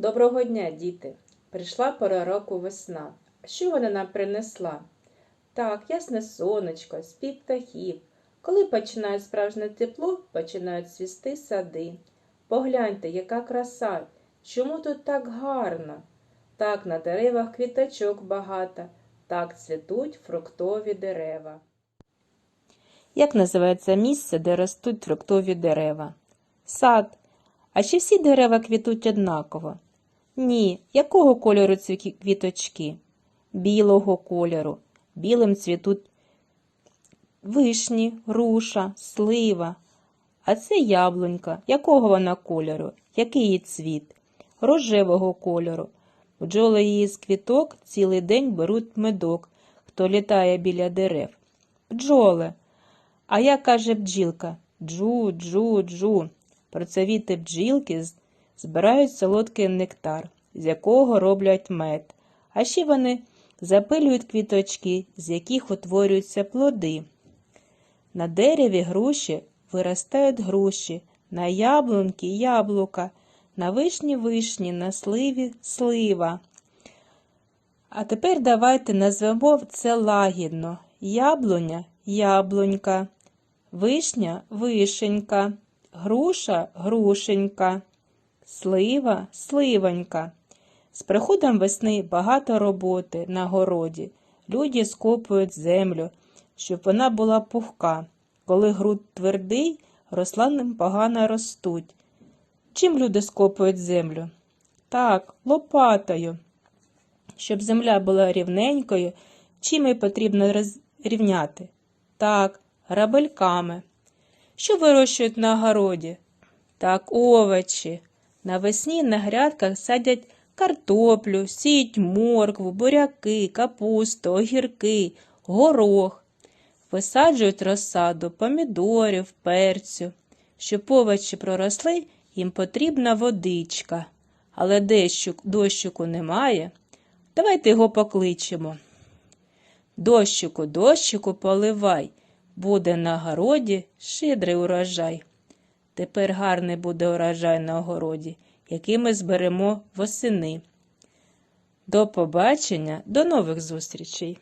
Доброго дня, діти! Прийшла пора року весна. Що вона нам принесла? Так, ясне сонечко, спів птахів. Коли починає справжнє тепло, починають свісти сади. Погляньте, яка краса! Чому тут так гарно? Так, на деревах квіточок багато, так цвітуть фруктові дерева. Як називається місце, де ростуть фруктові дерева? Сад. А чи всі дерева квітуть однаково? Ні. Якого кольору ці квіточки? Білого кольору. Білим цвітуть вишні, груша, слива. А це яблунька. Якого вона кольору? Який її цвіт? Рожевого кольору. Бджоли її з квіток цілий день беруть медок, хто літає біля дерев. Бджоли. А як каже бджілка? Джу, джу, джу. Працьовіті бджілки збирають солодкий нектар, з якого роблять мед. А ще вони запилюють квіточки, з яких утворюються плоди. На дереві груші виростають груші, на яблунки яблука, на вишні вишні, на сливі слива. А тепер давайте назвемо це лагідно. Яблуня яблунька, вишня вишенька, груша грушенька, слива сливонька. З приходом весни багато роботи на городі. Люди скопують землю, щоб вона була пухка. Коли ґрунт твердий, рослинам погано ростуть. Чим люди скопують землю? Так, лопатою. Щоб земля була рівненькою, чим її потрібно розрівняти? Так, грабельками. Що вирощують на городі? Так, овочі. Навесні на грядках садять картоплю, сіють моркву, буряки, капусту, огірки, горох. Висаджують розсаду помідорів, перцю. Щоб овочі проросли, їм потрібна водичка. Але дощу, дощику немає. Давайте його покличемо. Дощику, дощику поливай, буде на городі щедрий урожай. Тепер гарний буде урожай на огороді, який ми зберемо восени. До побачення, до нових зустрічей!